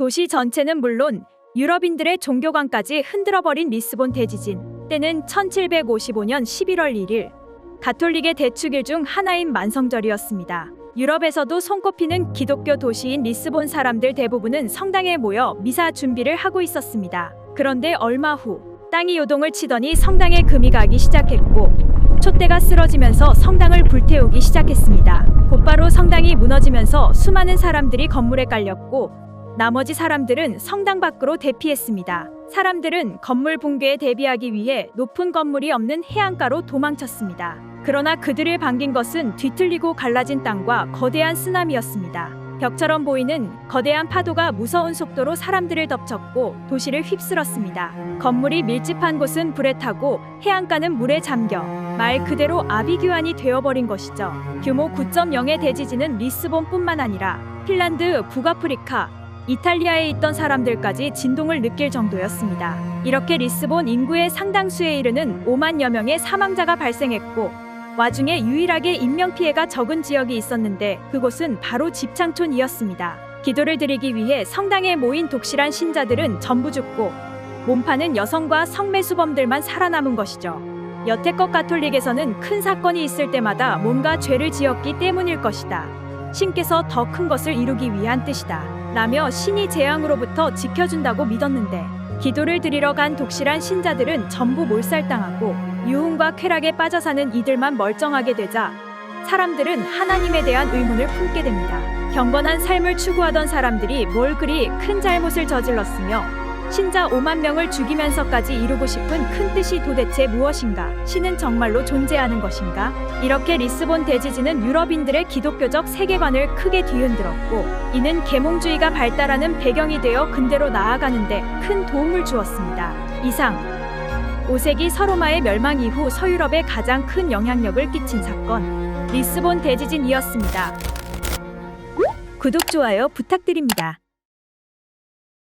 도시 전체는 물론 유럽인들의 종교관까지 흔들어버린 리스본 대지진. 때는 1755년 11월 1일 가톨릭의 대축일 중 하나인 만성절이었습니다. 유럽에서도 손꼽히는 기독교 도시인 리스본 사람들 대부분은 성당에 모여 미사 준비를 하고 있었습니다. 그런데 얼마 후 땅이 요동을 치더니 성당에 금이 가기 시작했고 촛대가 쓰러지면서 성당을 불태우기 시작했습니다. 곧바로 성당이 무너지면서 수많은 사람들이 건물에 깔렸고 나머지 사람들은 성당 밖으로 대피했습니다. 사람들은 건물 붕괴에 대비하기 위해 높은 건물이 없는 해안가로 도망쳤습니다. 그러나 그들을 반긴 것은 뒤틀리고 갈라진 땅과 거대한 쓰나미였습니다. 벽처럼 보이는 거대한 파도가 무서운 속도로 사람들을 덮쳤고 도시를 휩쓸었습니다. 건물이 밀집한 곳은 불에 타고 해안가는 물에 잠겨 말 그대로 아비규환이 되어버린 것이죠. 규모 9.0의 대지진은 리스본뿐만 아니라 핀란드, 북아프리카, 이탈리아에 있던 사람들까지 진동을 느낄 정도였습니다. 이렇게 리스본 인구의 상당수에 이르는 5만여 명의 사망자가 발생했고 와중에 유일하게 인명 피해가 적은 지역이 있었는데 그곳은 바로 집창촌이었습니다. 기도를 드리기 위해 성당에 모인 독실한 신자들은 전부 죽고 몸파는 여성과 성매수범들만 살아남은 것이죠. 여태껏 가톨릭에서는 큰 사건이 있을 때마다 뭔가 죄를 지었기 때문일 것이다. 신께서 더 큰 것을 이루기 위한 뜻이다. 라며 신이 재앙으로부터 지켜준다고 믿었는데 기도를 드리러 간 독실한 신자들은 전부 몰살당하고 유흥과 쾌락에 빠져 사는 이들만 멀쩡하게 되자 사람들은 하나님에 대한 의문을 품게 됩니다. 경건한 삶을 추구하던 사람들이 뭘 그리 큰 잘못을 저질렀으며 신자 5만 명을 죽이면서까지 이루고 싶은 큰 뜻이 도대체 무엇인가? 신은 정말로 존재하는 것인가? 이렇게 리스본 대지진은 유럽인들의 기독교적 세계관을 크게 뒤흔들었고 이는 계몽주의가 발달하는 배경이 되어 근대로 나아가는데 큰 도움을 주었습니다. 이상 5세기 서로마의 멸망 이후 서유럽에 가장 큰 영향력을 끼친 사건 리스본 대지진이었습니다. 구독 좋아요 부탁드립니다.